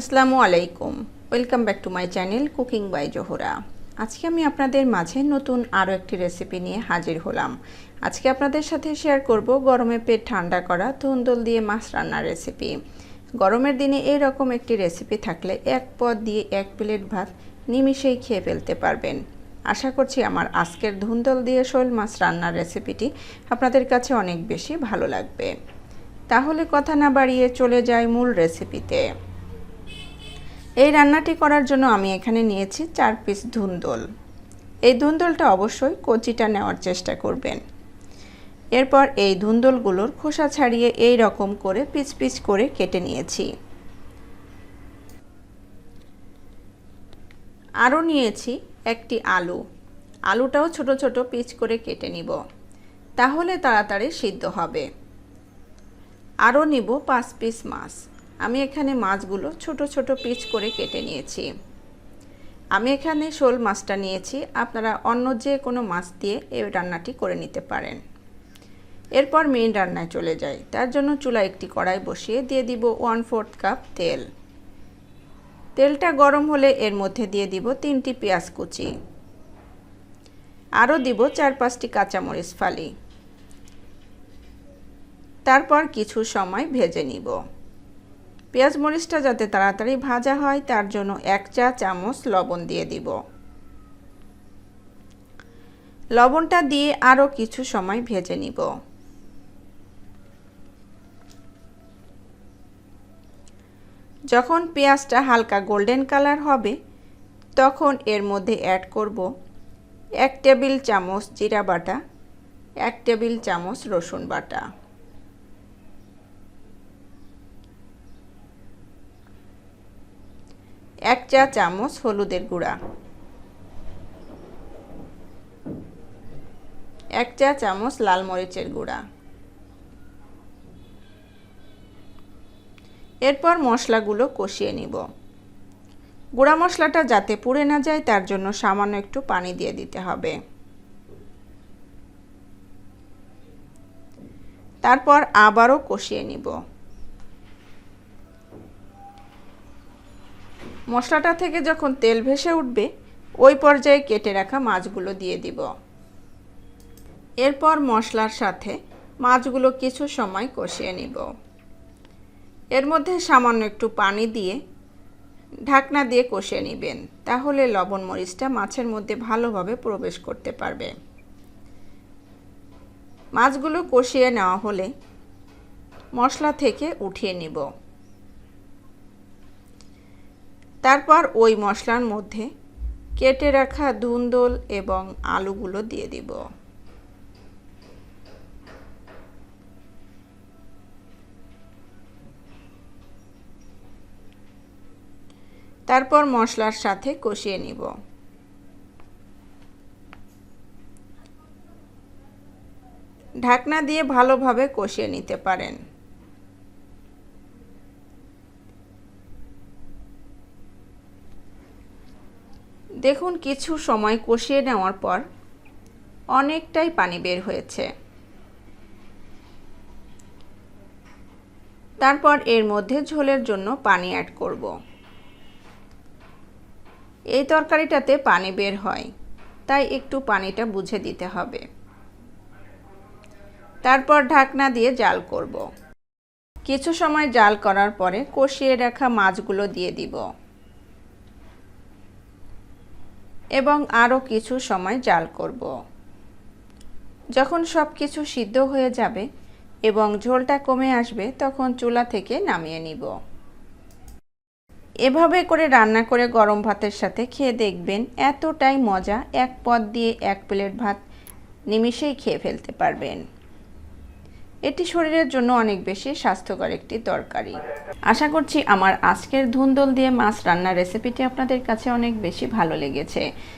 আসসালামু আলাইকুম। Welcome back to my channel cooking by Zohra আজকে আমি আপনাদের মাঝে নতুন আরও একটি রেসিপি নিয়ে হাজির হলাম। আজকে আপনাদের সাথে শেয়ার করব গরমে পেট ঠান্ডা করা ধুন্দল দিয়ে মাছ রান্নার রেসিপি গরমের দিনে এই রকম একটি রেসিপি থাকলে এক পদ দিয়ে এক প্লেট ভাত নিমিষেই খেয়ে ফেলতে পারবেন। আশা করছি আমার আজকের ধুন্দল দিয়ে শোল মাছ রান্নার রেসিপিটি আপনাদের কাছে অনেক বেশি ভালো লাগবে। তাহলে কথা না বাড়িয়ে চলে যায় মূল রেসিপিতে এই রান্নাটি করার জন্য আমি এখানে নিয়েছি চার পিস ধুন্দল। এই ধুন্দলটা অবশ্যই কচিটা নেওয়ার চেষ্টা করবেন। এরপর এই ধুন্দলগুলোর খোসা ছাড়িয়ে এই রকম করে পিচ পিচ করে কেটে নিয়েছি। আরও নিয়েছি একটি আলু। আলুটাও ছোট ছোট পিচ করে কেটে নিব। তাহলে তাড়াতাড়ি সিদ্ধ হবে। আরও নিব পাঁচ পিস মাছ। আমি এখানে মাছগুলো ছোট ছোট পিচ করে কেটে নিয়েছি। আমি এখানে শোল মাছটা নিয়েছি। আপনারা অন্য যে কোনো মাছ দিয়ে এই রান্নাটি করে নিতে পারেন। এরপর মেন রান্নায় চলে যাই। তার জন্য চুলা একটি কড়াই বসিয়ে দিয়ে দিব ওয়ান ফোর্থ কাপ তেল। তেলটা গরম হলে এর মধ্যে দিয়ে দিব তিনটি পেঁয়াজ কুচি। আরও দিব চার পাঁচটি কাঁচামরিচ ফালি। তারপর কিছু সময় ভেজে নিব। পেঁয়াজ মরিচটা যাতে তাড়াতাড়ি ভাজা হয়, তার জন্য এক চা চামচ লবণ দিয়ে দিব। লবণটা দিয়ে আরও কিছু সময় ভেজে নিব। যখন পেঁয়াজটা হালকা গোল্ডেন কালার হবে, তখন এর মধ্যে অ্যাড করব এক টেবিল চামচ জিরা বাটা, এক টেবিল চামচ রসুন বাটা। এক চা চামচ হলুদের গুঁড়া। এক চা চামচ লাল মরিচের গুঁড়া। এরপর মশলাগুলো কষিয়ে নিব। গুঁড়া মশলাটা যাতে পুড়ে না যায়, তার জন্য সামান্য একটু পানি দিয়ে দিতে হবে। তারপর আবারও কষিয়ে নিব। মশলাটা থেকে যখন তেল ভেসে উঠবে, ওই পর্যায়ে কেটে রাখা মাছগুলো দিয়ে দিব। এরপর মশলার সাথে মাছগুলো কিছু সময় কষিয়ে নিব। এর মধ্যে সামান্য একটু পানি দিয়ে ঢাকনা দিয়ে কষিয়ে নেবেন, তাহলে লবণ মরিচটা মাছের মধ্যে ভালোভাবে প্রবেশ করতে পারবে। মাছগুলো কষিয়ে নেওয়া হলে মশলা থেকে উঠিয়ে নিব। তারপর ওই মশলার মধ্যে কেটে রাখা ধুন্দল এবং আলুগুলো দিয়ে দিব। তারপর মশলার সাথে কষিয়ে নিব। ঢাকনা দিয়ে ভালোভাবে কষিয়ে নিতে পারেন। দেখুন কিছু সময় কষিয়ে নেওয়ার পর অনেকটাই পানি বের হয়েছে। তারপর এর মধ্যে ঝোলের জন্য পানি অ্যাড করব। এই তরকারিটাতে পানি বের হয়, তাই একটু পানিটা বুঝে দিতে হবে। তারপর ঢাকনা দিয়ে জাল করব। কিছু সময় জাল করার পরে কষিয়ে রাখা মাছগুলো দিয়ে দিব। এবং আরও কিছু সময় জাল করব। যখন সব কিছু সিদ্ধ হয়ে যাবে এবং ঝোলটা কমে আসবে, তখন চুলা থেকে নামিয়ে নিব। এভাবে করে রান্না করে গরম ভাতের সাথে খেয়ে দেখবেন এতটাই মজা। এক পদ দিয়ে এক প্লেট ভাত নিমিষেই খেয়ে ফেলতে পারবেন। এটি শরীরের জন্য অনেক বেশি স্বাস্থ্যকর একটি তরকারি। আশা করছি আমার আজকের ধুন্দল দিয়ে মাছ রান্নার রেসিপিটি আপনাদের কাছে অনেক বেশি ভালো লেগেছে।